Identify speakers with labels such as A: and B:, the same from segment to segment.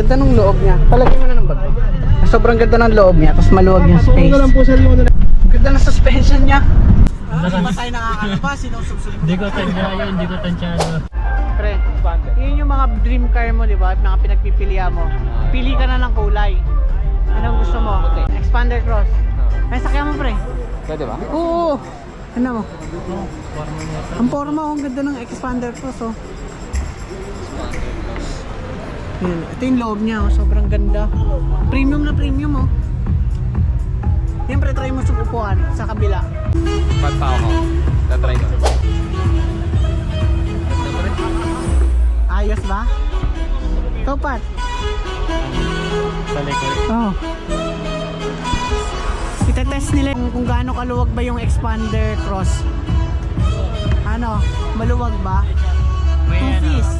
A: Ganda ng loob niya. Palagay mo na ng bag. Sobrang ganda ng loob niya, tapos maluwag yung space.
B: po sa limo na.
A: Ganda ng suspension niya. Ah, tayo nakakalabas? Sinusubsub
B: Hindi ko tansya yun, hindi ko tansyado.
A: Pre, yun yung mga dream car mo, di ba? Mga pinagpipilian mo. Pili ka na ng kulay. Anong gusto mo? Expander cross. Ay, sakyan mo, pre.
C: Pwede ba?
A: Oo. Ano mo? Ang forma, oh, ang ganda ng expander cross, oh. Yun, ito yung loob niya, oh. sobrang ganda. Premium na premium, oh. Siyempre, try mo sa upuan sa kabila.
C: Ba't pa ako? Tatry ko.
A: Ayos ba? Ikaw, Pat.
B: Sa likod.
A: Oo. Itetest nila kung, kung gaano kaluwag ba yung expander cross. Ano? Maluwag ba? Two
B: ano,
A: fees.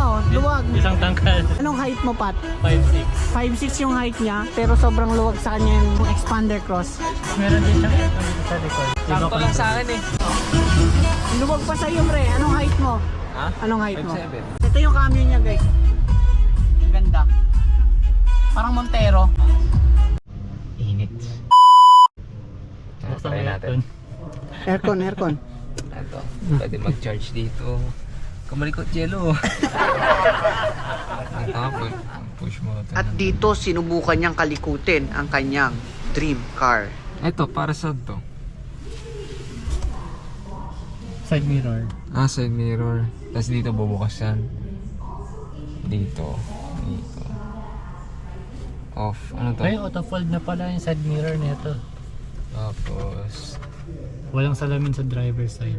A: Oo, luwag.
B: Isang tangkal.
A: Anong height mo, Pat?
B: 5'6".
A: 5'6 yung height niya, pero sobrang luwag sa kanya yung expander cross.
B: Meron din siyang ito dito sa likod.
C: Sakto lang sa akin eh.
A: Luwag pa sa'yo, pre. Anong height mo?
C: Ha?
A: Anong height mo?
C: 5'7".
A: Ito yung cambio niya, guys. Ang ganda. Parang Montero.
C: Init.
B: Buksan mo
C: natin.
B: aircon.
A: Aircon, aircon.
C: Ito. Pwede mag-charge dito. Kamalikot yelo. Pu- push mo.
A: At dito, sinubukan niyang kalikutin ang kanyang dream car.
C: Ito, para sa to.
B: Side mirror.
C: Ah, side mirror. Tapos dito bubukas yan. Dito. Dito. Off. Ano to?
B: Ay, auto fold na pala yung side mirror nito.
C: Tapos...
B: Walang salamin sa driver side.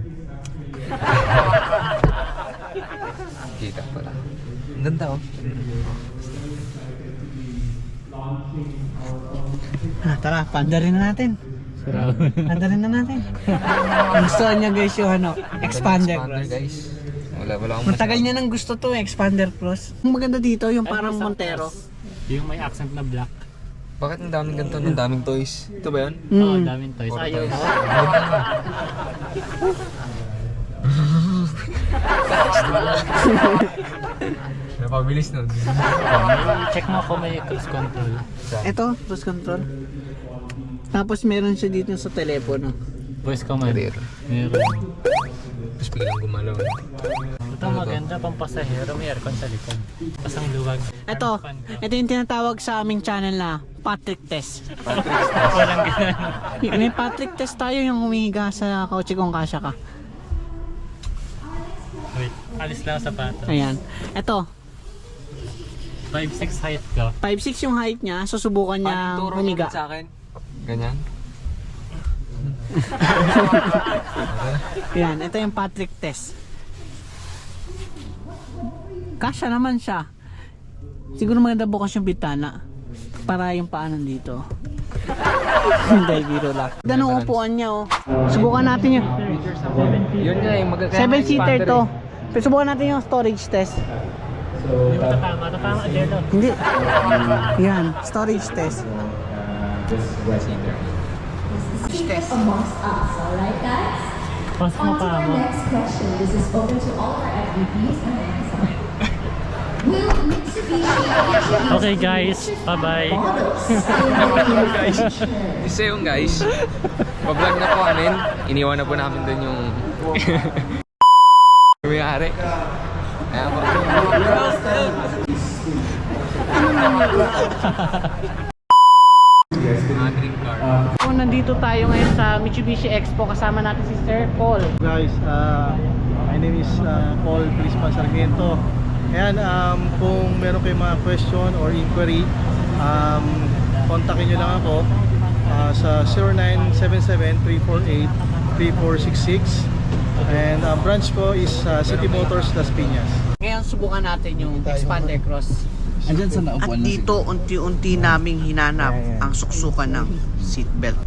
C: Kita pala. Ang ganda oh.
A: Ah, tara, pandarin na natin. Pandarin na natin. gusto niya guys yung ano, expander
C: Expander
A: cross.
C: guys. Wala, wala akong
A: Matagal niya nang gusto to, eh, expander cross. Ang maganda dito, yung parang Montero.
B: Yung may accent na black.
C: Bakit ang daming ganito? Ang daming toys. Ito ba yan?
B: Oo, oh,
A: Mm.
B: daming toys. Ayaw.
C: Napabilis nun.
B: Check mo kung may cruise control.
A: Ito, cruise control. Tapos meron siya dito sa telepono.
B: Voice command. Meron.
C: Tapos biglang gumalaw.
B: Ito maganda pang pasahero. May aircon sa likod. Pasang luwag.
A: Ito, ito yung tinatawag sa aming channel na Patrick Test.
B: Walang ganun.
A: May Patrick Test tayo yung humihiga sa kotse kung kasya ka.
B: Alis lang sa sapatos.
A: Ayan. Ito,
B: 5'6 height ko.
A: 5'6 yung height niya, susubukan niya
C: Paano turo
A: humiga.
C: mo sa akin? Ganyan?
A: Ayan, ito yung Patrick Test. Kasya naman siya. Siguro maganda bukas yung bitana. Para yung paa nandito. Hindi, biro lang. Ganda ng upuan niya oh. Subukan natin yung
C: Yun nga yung magaganda.
A: 7-seater to. Pero subukan natin yung storage test.
B: Hindi mo tatama. Tatama, Jello.
A: Hindi. Yan, storage test.
C: Seater.
A: Test.
D: amongst us, alright guys?
B: Mo
D: On to our
B: mo.
D: next question. This is open to all our FVPs and Amazon. Will Mitsubishi
B: Okay guys, bye-bye.
C: guys. Isa yung guys. Pa-vlog na po amin. Iniwan na po namin dun yung... Mayari. Ayan po. Mga dream car.
A: So, nandito tayo ngayon sa Mitsubishi Expo kasama natin si Sir Paul.
E: Guys, uh, my name is uh, Paul Prisma Sargento. Ayan, um, kung meron kayong mga question or inquiry, um, kontakin nyo lang ako uh, sa 0977-348-3466 and uh, branch ko is uh, City Motors Las Piñas.
A: Ngayon subukan natin yung expander cross.
E: Andyan sa
A: At dito unti-unti naming hinanap ang suksukan ng seatbelt.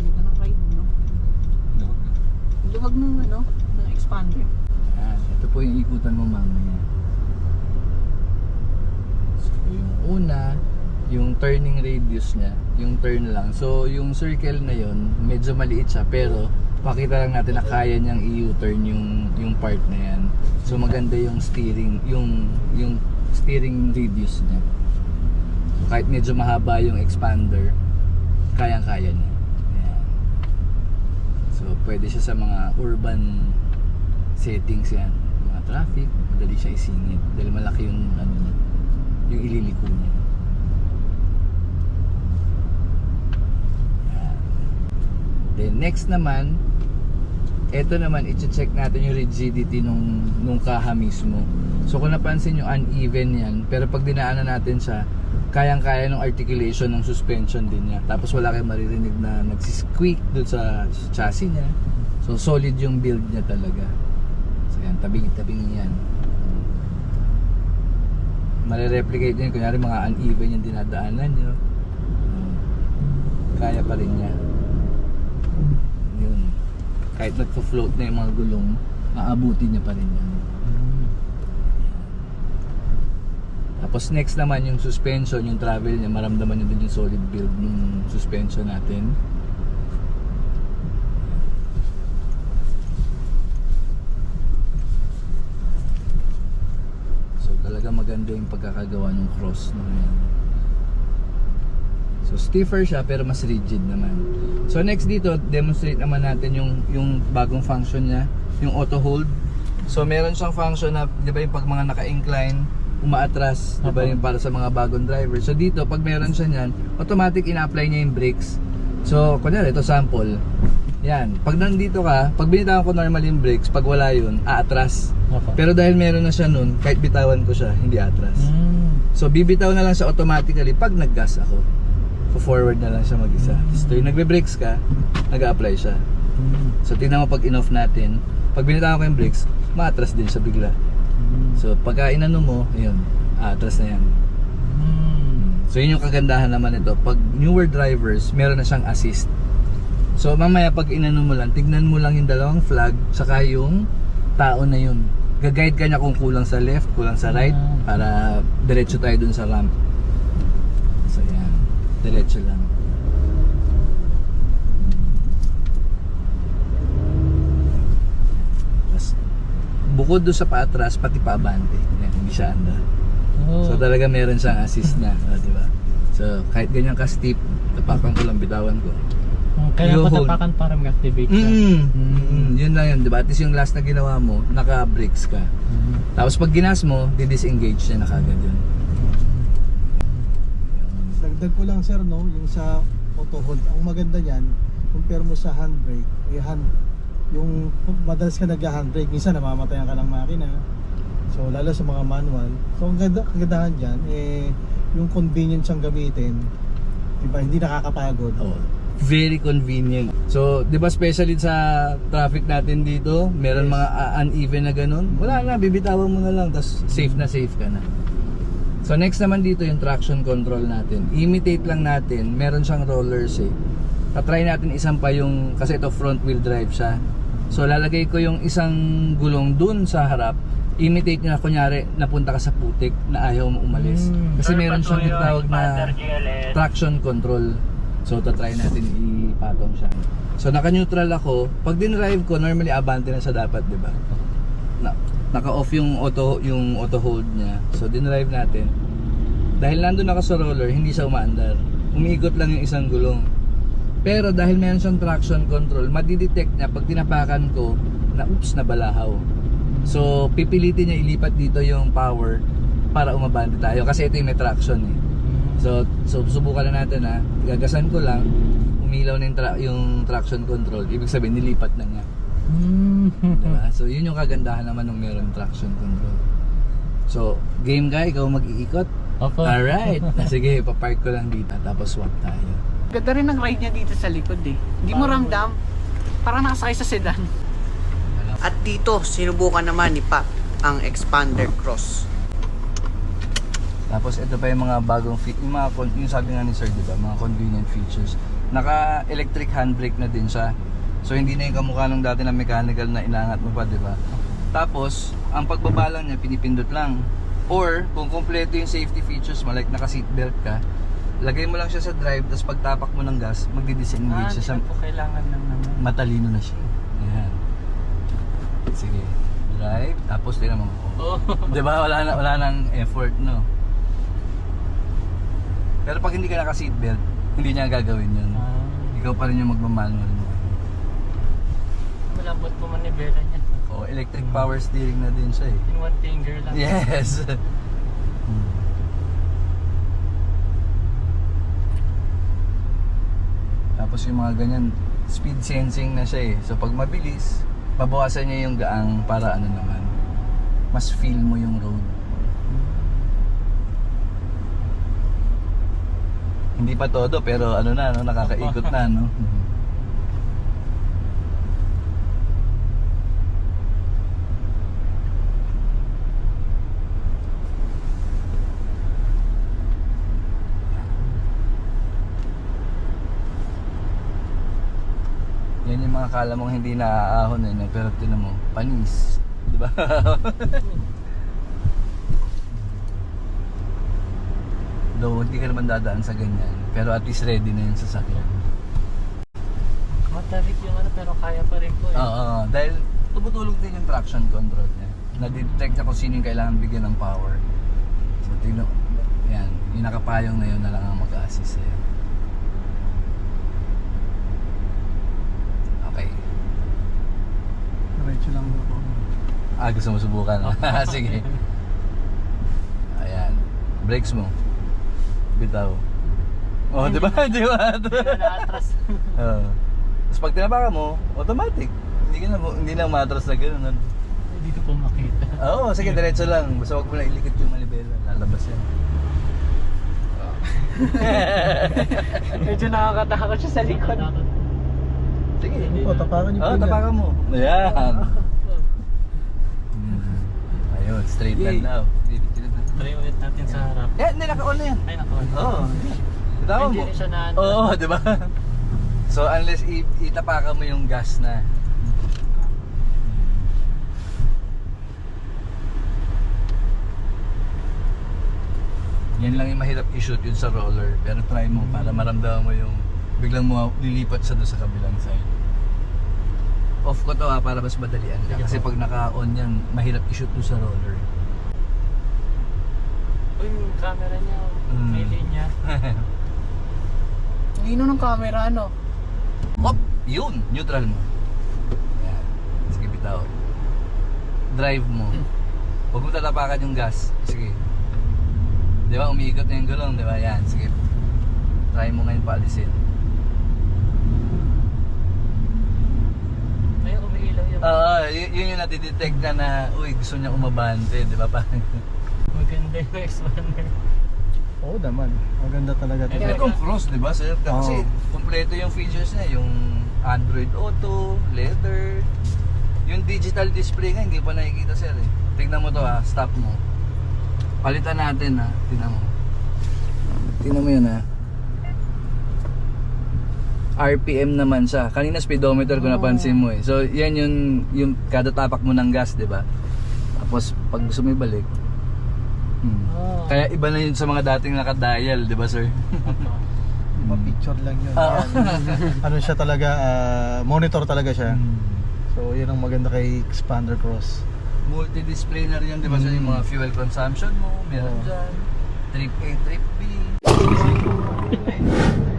A: Luwag ng ano, ng expander.
F: Yan, ito po yung ikutan mo mamaya. So, yung una, yung turning radius niya, yung turn lang. So, yung circle na yon medyo maliit siya, pero pakita lang natin na kaya niyang i-U-turn yung, yung part na yan. So, maganda yung steering, yung, yung steering radius niya. So, kahit medyo mahaba yung expander, kayang-kaya niya. Ayan. So, pwede siya sa mga urban settings yan. Mga traffic, madali siya isingit. Dahil malaki yung, ano, niya, yung ililiko niya. Ayan. Then, next naman, eto naman, i-check natin yung rigidity nung, nung kaha mismo. So, kung napansin yung uneven yan, pero pag dinaanan natin siya, kayang-kaya ng articulation ng suspension din niya. Tapos wala kayong maririnig na nagsisqueak dun sa chassis niya. So solid yung build niya talaga. So yan, tabing-tabing yan. Marireplicate niya, kunyari mga uneven yung dinadaanan nyo. Kaya pa rin niya. Kahit nagpo-float na yung mga gulong, maabuti niya pa rin yan. Tapos next naman yung suspension, yung travel niya, maramdaman niyo din yung solid build ng suspension natin. So talaga maganda yung pagkakagawa ng cross na yan. So stiffer siya pero mas rigid naman. So next dito, demonstrate naman natin yung yung bagong function niya, yung auto hold. So meron siyang function na 'di ba yung pag mga naka-incline, umaatras, 'di ba yung para sa mga bagong driver. So dito pag meron siya niyan, automatic ina-apply niya yung brakes. So kunyari ito sample. Yan, pag nandito ka, pag binitawan ko normal yung brakes, pag wala yun, aatras.
B: Opo.
F: Pero dahil meron na siya nun, kahit bitawan ko siya, hindi atras.
B: Mm.
F: So bibitaw na lang siya automatically pag nag-gas ako. Forward na lang siya mag-isa. So tuwing nagbe-brakes ka, nag-apply siya. So tingnan mo pag in-off natin, pag binitawan ko yung brakes, maatras din siya bigla. So pagka inano mo, ayun, aatras na yan.
B: Mm.
F: So yun yung kagandahan naman nito. Pag newer drivers, meron na siyang assist. So mamaya pag inano mo lang, tignan mo lang yung dalawang flag, saka yung tao na yun. Gag-guide ka niya kung kulang sa left, kulang sa right,
B: Ah.
F: para diretso tayo dun sa ramp. Diretso lang. Tapos, bukod doon sa paatras, pati paabante. Yan, hindi siya andar.
B: Oh.
F: So talaga meron siyang assist na, oh, di ba? So kahit ganyan ka steep, tapakan ko lang, bitawan ko.
B: Oh, Kaya
F: You
B: ko
F: hold.
B: tapakan para mag-activate siya.
F: Mm.
B: Mm.
F: Mm, Yun lang yun, di ba? At least yung last na ginawa mo, naka-brakes ka.
B: Mm.
F: Tapos pag ginas mo, di-disengage siya na kagad yun.
E: Dagdag ko lang sir no, yung sa auto hold. Ang maganda niyan, compare mo sa handbrake, eh hand yung madalas ka nag-handbrake, minsan namamatayan ka ng makina. So lalo sa mga manual. So ang ganda kagandahan diyan eh yung convenience siyang gamitin. Diba, hindi nakakapagod.
F: Oh, very convenient. So, 'di ba especially sa traffic natin dito, meron mga uh, uneven na ganun. Wala na, bibitawan mo na lang tapos safe na safe ka na. So next naman dito yung traction control natin. Imitate lang natin, meron siyang rollers eh. Tatry natin isang pa yung kasi ito front wheel drive siya. So lalagay ko yung isang gulong dun sa harap. Imitate nyo na kunyari napunta ka sa putik na ayaw mo umalis.
B: Mm.
F: Kasi meron siyang tinatawag na traction control. So, tatry natin ipatong siya. So, naka-neutral ako. Pag din-drive ko, normally abante na siya dapat, di ba? Na, naka-off yung auto, yung auto hold niya. So, din-drive natin. Dahil nandun ako sa roller, hindi siya umaandar. Umiikot lang yung isang gulong. Pero dahil meron siyang traction control, madidetect niya pag tinapakan ko na oops, nabalahaw. So, pipilitin niya ilipat dito yung power para umabante tayo. Kasi ito yung may traction eh. So, so subukan na natin ha. Gagasan ko lang, umilaw na yung, tra- yung traction control. Ibig sabihin, nilipat na niya.
B: Mm.
F: Diba? So, yun yung kagandahan naman ng meron traction control. So, game guy, ikaw mag-iikot?
B: Opo.
F: Alright. Sige, papark ko lang dito. Tapos swap tayo.
A: Ganda rin ang ride niya dito sa likod eh. Hindi mo ramdam. Parang nakasakay sa sedan.
G: At dito, sinubukan naman ni Pat ang expander cross.
F: Tapos ito pa yung mga bagong fe- yung mga yung sabi nga ni Sir, 'di ba, mga convenient features. Naka-electric handbrake na din siya. So hindi na yung kamukha nung dati na mechanical na inangat mo pa, 'di ba? Tapos, ang pagbaba lang niya pinipindot lang. Or kung kompleto yung safety features mo like naka seatbelt ka, lagay mo lang siya sa drive tapos pagtapak mo ng gas,
B: Ah,
F: magdi-disengage siya sa
B: po kailangan lang naman.
F: matalino na siya. Ayan. Sige. Drive, tapos tingnan mo.
B: Oo.
F: Di ba? Wala, na, wala nang effort, no? Pero pag hindi ka naka-seatbelt, hindi niya gagawin yun.
B: Ah,
F: Ikaw pa rin yung magmamanual mo.
B: malambot po manibela niya.
F: O, electric power steering na din siya eh.
B: In one finger lang.
F: Yes! Tapos yung mga ganyan, speed sensing na siya eh. So pag mabilis, babawasan niya yung gaang para ano naman, mas feel mo yung road. Hindi pa todo pero ano na, no, nakakaikot na, no? Yan yung mga kala mong hindi naaahon eh, pero tinan mo, panis. Di ba? Though hindi ka naman dadaan sa ganyan, pero at least ready na yung sasakyan.
B: Matarik yung ano pero kaya pa rin po eh.
F: Oo, dahil tumutulong din yung traction control niya. Na-detect kung sino yung kailangan bigyan ng power. So, tingnan, yan, yung nakapayong na yun na lang ang mag-assist sa'yo. Okay.
E: Diretso lang po.
F: Ah, gusto mo subukan? Sige. Ayan. Brakes mo. Bitaw. Oh, di ba? Di ba?
B: Naatras.
F: Oo. Tapos pag tinapakan mo, automatic. Hindi ka na, hindi na matras na gano'n. ano.
B: Dito po makita.
F: Oo, sige, diretso lang. Basta huwag mo na ilikit yung manibela. Lalabas yan.
A: Medyo nakakatakot siya sa likod.
F: Sige.
E: O, tapakan niyo po yan.
F: tapakan mo. Ayan. Ayun, straight
E: Yay.
F: line now.
B: Try ulit natin sa harap.
F: Eh, hindi, naka-on na yan.
B: Ay, nako.
F: Oo.
B: Hindi
F: mo.
B: rin siya na ano.
F: Oo, di ba? So, unless i- itapakan mo yung gas na. Yan lang yung mahirap i-shoot yun sa roller. Pero try mo para maramdaman mo yung biglang mo lilipat siya doon sa kabilang side. Off ko to ha, para mas madalian ka. Kasi pag naka-on yan, mahirap i-shoot doon sa roller.
B: Uy, yung camera niya.
F: Mm.
B: May linya.
A: Ang ino ng camera, ano?
F: Hop! Yun! Neutral mo. Yan. Sige, bitaw. Drive mo. Huwag mo tatapakan yung gas. Sige. Di ba, umiikot na yung gulong, di ba? Yan, sige. Try mo ngayon paalisin.
B: Umiilaw yung
F: Oo, y- yun yung natidetect na na, uy, gusto niya umabante, di ba? Parang,
B: maganda yung expander.
E: Oo naman. Maganda talaga ito.
F: Kaya kung cross, di ba? sir? Kasi,
E: Oo.
F: kompleto yung features niya. Yung Android Auto, leather. Yung digital display nga, hindi pa nakikita sir eh. Tingnan mo to ha, stop mo. Palitan natin ha, tingnan mo. Tingnan mo yun ha. RPM naman siya. Kanina speedometer ko napansin mo eh. So, yan yung, yung kada tapak mo ng gas, di ba? Tapos, pag gusto mo ibalik, hmm.
B: Oh.
F: Kaya iba na yun sa mga dating nakadial, di ba sir?
E: Di ba picture lang yun.
F: Oo.
E: ano siya talaga, ah, monitor talaga siya.
F: Hmm.
E: So, yun ang maganda kay Expander Cross.
F: Multi-display na rin yan, di ba? So, yung mga fuel consumption mo, meron
E: Oo.
F: dyan. Trip A, trip B.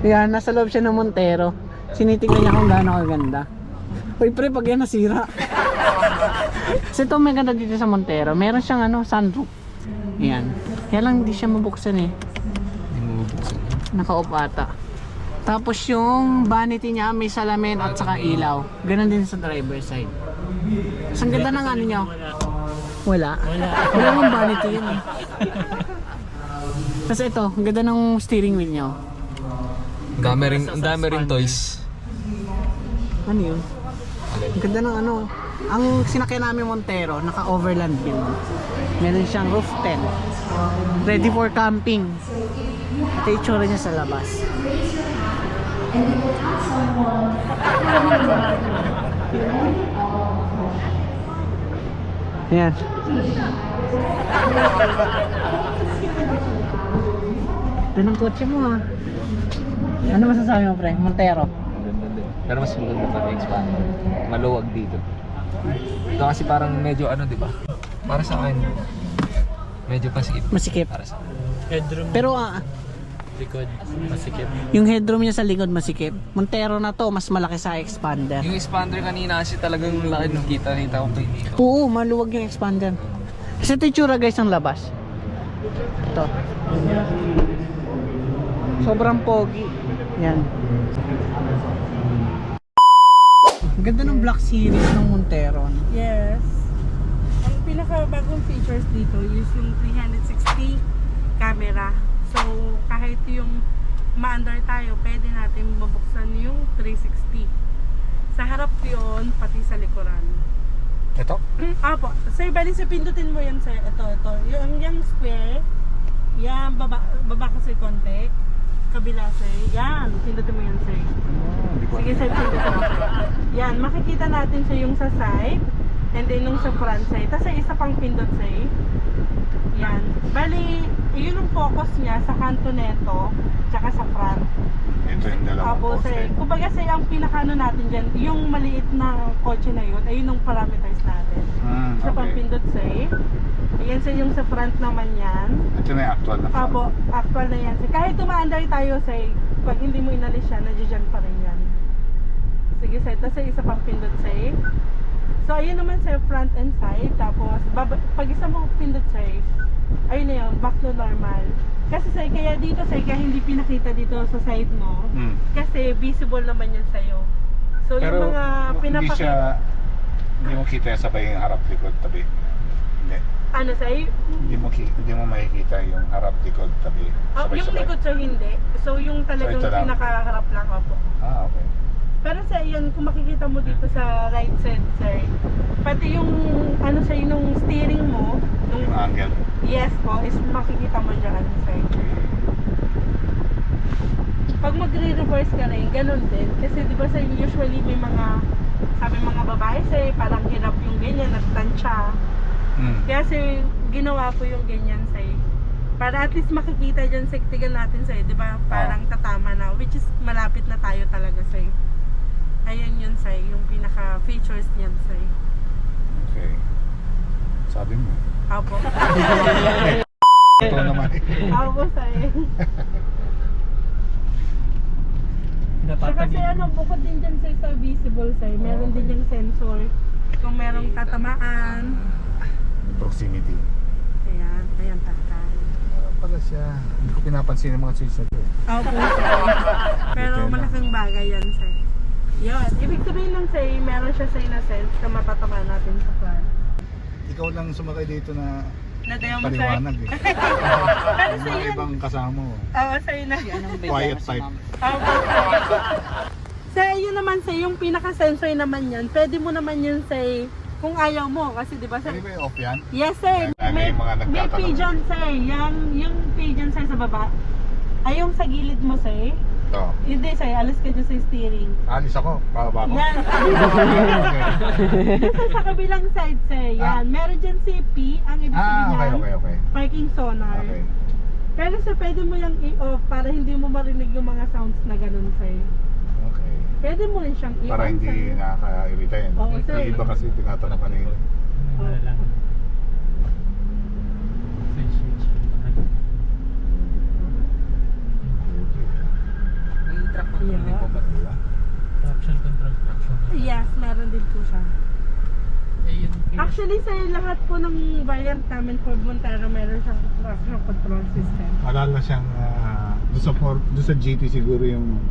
A: Yan, nasa loob siya ng Montero. Sinitignan niya kung gaano kaganda. Uy pre, pag yan nasira. Kasi ito may ganda dito sa Montero. Meron siyang ano, sunroof. Yan. Kaya lang hindi siya mabuksan eh.
C: Hindi mo bubuksan.
A: Naka-off ata. Tapos yung vanity niya may salamin at saka ilaw. Ganon din sa driver side. Ang ganda ng ano niya. Wala.
B: Wala.
A: Wala yung vanity yun eh. Tapos ito, ang ganda ng steering wheel niya. oh.
C: Ang dami rin, ang dami rin toys.
A: Ano yun? Ang ganda ng ano. Ang sinakyan namin Montero, naka-overland build. Meron siyang roof tent. Ready for camping. Ito yung itsura niya sa labas. Ayan. Ito ng kotse mo ah. Ano masasabi mo pre? Montero?
C: Maganda din. Pero mas maganda pa yung expander. Maluwag dito. Ito kasi parang medyo ano, di ba? Para sa akin, medyo pasikip.
A: Masikip.
C: Para sa akin.
B: Headroom
A: Pero ah,
B: likod, masikip.
A: yung headroom niya sa likod masikip. Montero na to, mas malaki sa expander.
C: Yung expander kanina kasi talagang laki ng kita nita ko kay dito.
A: Oo, maluwag yung expander. Kasi ito yung tsura guys ng labas. Ito. Sobrang pogi. Yan. Ang ganda ng Black Series ng Montero. no?
H: Yes. Ang pinakabagong features dito is yung 360 camera. So, kahit yung maandar tayo, pwede natin mabuksan yung 360. Sa harap yun, pati sa likuran.
C: Ito?
H: Apo, sir, bali sa pindutin mo yan, sir. Ito, ito. Yung, yung square, yan, baba, baba ko sir konti. Kabila, sir. Yan, pindutin mo yan, sir. Sige, sir, pindutin mo. Yan, makikita natin sa yung sa side, and then yung sa front side. Tapos isa pang pindot, sir. Yan. Bali, yun ang focus niya sa kanto neto, tsaka sa front.
I: Ito yung dalawang
H: Apo,
I: poste.
H: sir. Kumbaga, sir, ang pinakano natin dyan, yung maliit na kotse na yun, ay yun ang parameters natin. Sa
I: okay.
H: pampindot, sir. Ayan, sir, yung sa front naman yan.
I: Ito na yung actual na
H: Apo, actual na yan, sir. Kahit tumaandar tayo, sir, pag hindi mo inalis siya, nandiyan pa rin yan. Sige, sir. Tapos, isa pang pindot, sir. So, ayun naman, sir, front and side. Tapos, baba, pag isa mong pindot, sir, ayun na yun, back to normal. Kasi, sir, kaya dito, sir, kaya hindi pinakita dito sa side mo,
I: Hmm.
H: kasi visible naman yan sa'yo. So,
I: Pero
H: yung mga
I: hindi
H: pinapakita,
I: siya, hindi mo kita sabay yung harap likod tabi. Hindi.
H: Ano, sir,
I: Hindi mo, ki- hindi mo makikita yung harap likod tabi.
H: Oh, yung
I: Sabay-sabay.
H: likod sir hindi. So yung talagang
I: ito lang.
H: pinakaharap lang ako.
I: Ah, okay.
H: Pero sa yan, kung makikita mo dito sa right side sir, pati yung ano sa yung steering mo,
I: Yung
H: yung
I: angle.
H: yes po, is makikita mo dyan sir. Pag magre-reverse ka rin, ganun din. Kasi di ba sa usually may mga sabi mga babae sir, parang hirap yung ganyan, nagtansya.
I: Hmm.
H: Kaya sir, ginawa ko yung ganyan sir. Para at least makikita dyan sa tignan natin sir, di ba? Parang tatama na, which is malapit na tayo talaga sir. Ayan yun sir, yung pinaka features niyan sir.
I: Okay. Sabi mo.
H: Apo.
I: Ito naman.
H: Apo sir. Saka sir, ano, bukod din dyan sir sa visible sir, meron din yung sensor. Kung merong tatamaan.
I: Proximity.
H: Ayan, ayan tatay.
I: Meron pala siya. Hindi ko pinapansin yung mga switch na to. eh.
H: Opo, sir. Pero malaking bagay yan, sir. Yun. Ibig sabihin nun, sir, meron siya sa sense na matatama natin sa front.
I: Ikaw lang sumakay dito na
H: Nadayaw mo, sir.
I: paliwanag eh.
H: Pero
I: Yung
H: sa
I: mga
H: yun,
I: ibang kasama mo.
H: oo, sir, na.
I: Quiet type.
H: Opo, sir. Sir, yun naman, sir, yung pinaka-sensor naman yan, pwede mo naman yun, sir, kung ayaw mo. Kasi, di ba, sir,
I: Pwede ba yung off yan?
H: Yes, sir.
I: Ay, may mga
H: may
I: nagtatanong.
H: pigeon, sir. Yung, yung pigeon, sir, sa baba. Ay, yung sa gilid mo, sir.
I: Ito.
H: Hindi, sir. Alis ka dyan sa steering.
I: Alis ako. Bababa ako.
H: Yan. Sa kabilang side, sir. Yan. Meron dyan CP. Ang ibig
I: Ah,
H: sabihin
I: okay,
H: yan,
I: okay, okay.
H: parking sonar.
I: Okay.
H: Pero sir, pwede mo yung i-off para hindi mo marinig yung mga sounds na ganun, sir. Pwede mo rin siyang i-on,
I: Para hindi
H: sir.
I: nakaka-irita yun.
H: Oo, sir.
I: Yung iba kasi tinatanong kanina.
B: Ano lang. Switch, switch.
C: May track control din po ba?
B: Traction control, traction control.
H: Yes, meron din po siya.
B: Eh, yun.
H: Actually, sir, lahat po ng variant namin for Montero meron siyang traction control system.
I: Alala siyang uh, doon sa, for, doon sa GT siguro yung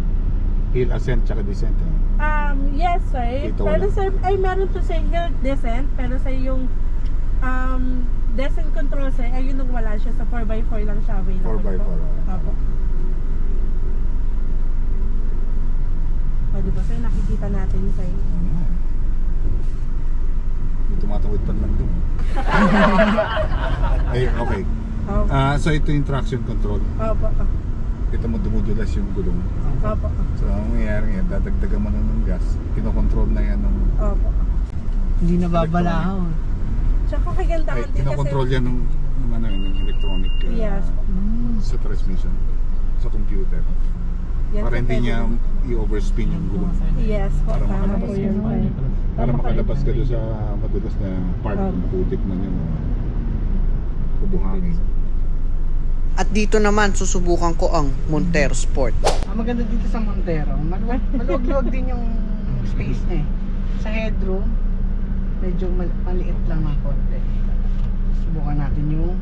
I: hill ascent tsaka descent. Eh.
H: Um, yes, sir.
I: Dito
H: pero
I: wala.
H: sir, ay meron to sa hill descent, pero sa yung um, descent control sir, ayun nung wala siya sa 4x4 lang siya available.
I: 4x4,
H: po.
I: oh.
H: Opo. O, di ba sir, nakikita natin sir.
I: May tumatawid pa lang doon. Ay, okay.
H: Opo.
I: Ah, so ito yung traction control.
H: Opo.
I: Kita mo dumudulas yung gulong.
H: Opo.
I: So, ang mangyayari yan, dadagdagan mo na ng gas. Kinokontrol na yan ng...
H: Opo.
A: Hindi nababalahaw.
H: Tsaka kagandahan din
I: kinokontrol
H: kasi.
I: yan ng, ng, ano, yun, ng electronic uh,
H: Yes.
I: sa transmission, sa computer.
H: Yan
I: Para hindi niya i-overspin yung gulong.
H: Yes, po,
I: Para
H: tama po
I: makalabas
H: yun.
I: ka.
H: sir.
I: Para makalabas ka doon sa madulas na part
H: Oh.
I: ng putik man yun. Bubuhangin.
G: At dito naman susubukan ko ang Montero Sport.
A: Ang maganda dito sa Montero, mal- maluwag-luwag din yung space niya eh. Sa headroom, medyo mal- maliit lang ng konti. Subukan natin yung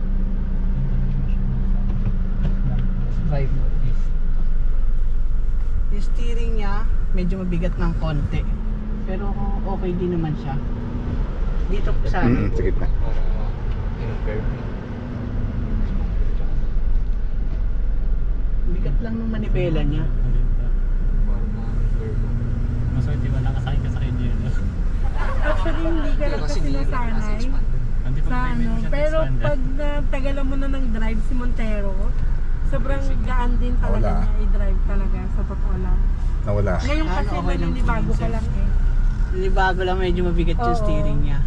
A: drive mode. Yung steering niya, medyo mabigat ng konti. Pero okay din naman siya. Dito sa
I: Mm, sa gitna.
A: Bigat lang ng manibela niya.
B: Maswerte ba nakasakay ka sa kanya?
H: Actually, hindi ka lang kasi nasanay
B: Hindi
H: sa ano. Pero pag natagalan mo na ng drive si Montero, sobrang gaan din talaga
I: Wala.
H: niya i-drive talaga sa totoo lang.
I: Nawala.
H: Ngayon
A: Ano,
H: kasi
A: okay lang
H: naninibago ka lang eh.
A: Nibago lang medyo mabigat yung
H: Oo.
A: steering niya.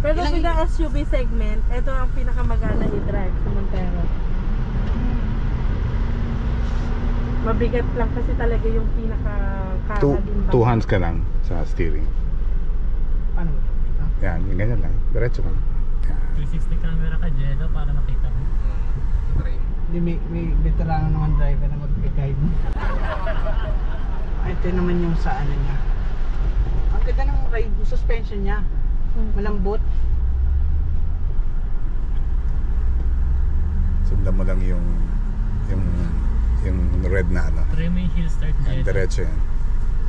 H: Pero
A: Ilang-
H: SUV segment, ito ang pinakamagana i-drive sa Montero. Mabigat lang kasi talaga yung pinaka
I: Two,
H: kakalimbang.
I: two hands ka lang sa steering.
A: Paano ba? ito?
I: Yan, yung ganyan lang. Diretso lang. Yan.
B: 360 camera ka, Jello, para makita mo.
A: Hindi, may, may veterano naman driver na mag-guide mo. Ito naman yung sa ano niya. Ang ganda ng ride, yung suspension niya. Malambot.
I: Sundan mo lang yung yung yung red na ano.
B: Try mo yung hill start,
I: Yan,
B: Jello.
I: diretso yan.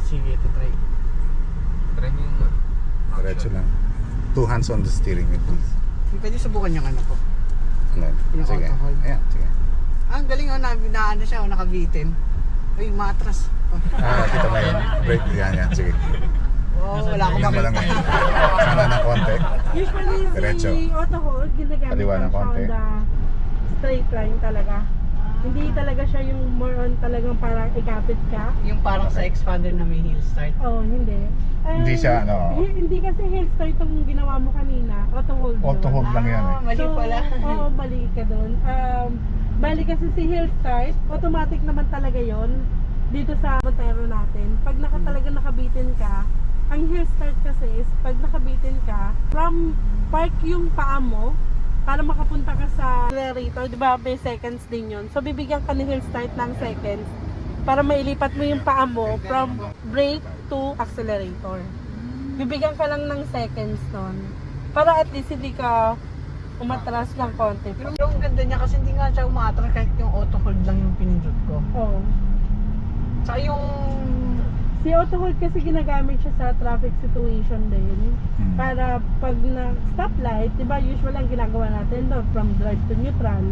A: Sige, ito try.
C: Try mo yung
I: Diretso lang. Two hands on the steering wheel, please.
A: Pwede subukan yung ano po.
I: Ano?
A: Yung
I: Sige.
A: auto hold.
I: Ayan, sige.
A: Ah, ang galing oh, na, na ano siya, oh, nakabitin. Ay, matras. Oh.
I: Ah, kita mo yun. Brake, yan, yan. Sige.
A: Oh, wala akong
I: Tingnan mo lang
A: makita.
I: ngayon. Sana ng konti.
H: Usually
I: Diretso.
H: si auto hold, ginagamit
I: Kaliwa ng
H: on
I: konti.
H: the straight line talaga. Hindi talaga siya yung more on talagang parang ikapit ka.
A: Yung parang sa expander na may hill start.
H: Oh, hindi. Eh,
I: Hindi siya, ano?
H: hi- Hindi kasi hill start yung ginawa mo kanina. Auto hold yun.
I: Auto hold lang yan eh.
A: Ah, mali
H: so,
A: pala.
H: Oo, mali ka doon. Um, bali kasi si hill start, automatic naman talaga yon dito sa Montero natin. Pag naka talaga nakabitin ka, ang hill start kasi is pag nakabitin ka, from park yung paa mo, para makapunta ka sa accelerator, di ba may seconds din yun. So bibigyan ka ni hill start ng seconds para mailipat mo yung paa mo from brake to accelerator. Bibigyan ka lang ng seconds nun. Para at least hindi ka umatras ng konti.
A: Pero ang ganda niya kasi hindi nga siya umatras kahit yung auto hold lang yung pinindot ko.
H: Oo.
A: Saka yung
H: Si auto hold kasi ginagamit siya sa traffic situation din.
I: Hmm.
H: Para pag na stoplight, 'di ba usual ang ginagawa natin doon from drive to neutral.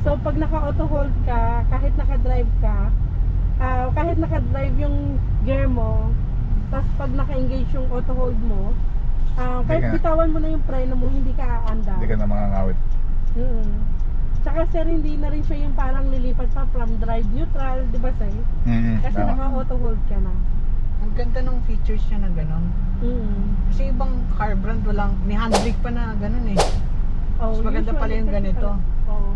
H: So pag naka-auto hold ka, kahit naka-drive ka, ah, kahit naka-drive yung gear mo, tapos pag naka-engage yung auto hold mo, ah, kahit bitawan mo na yung preno mo, hindi ka aanda.
I: Hindi ka na makangawit.
H: Mm. Tsaka sir, hindi na rin siya yung parang lilipat pa from drive neutral, di ba sir?
I: Mm-hmm.
H: Kasi naka-auto hold ka na.
A: ang ganda ng features niya na gano'n.
H: Mm.
A: Kasi ibang car brand walang, may handbrake pa na gano'n eh.
H: Oh,
A: Mas maganda pala yung ganito.
H: Oo.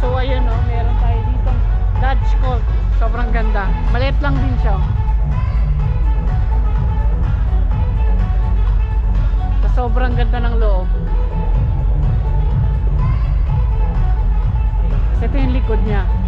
H: So ayun oh, meron tayo dito Dodge Colt. Sobrang ganda. Maliit lang din siya. Sa sobrang ganda ng loob. Kasi ito yung likod niya.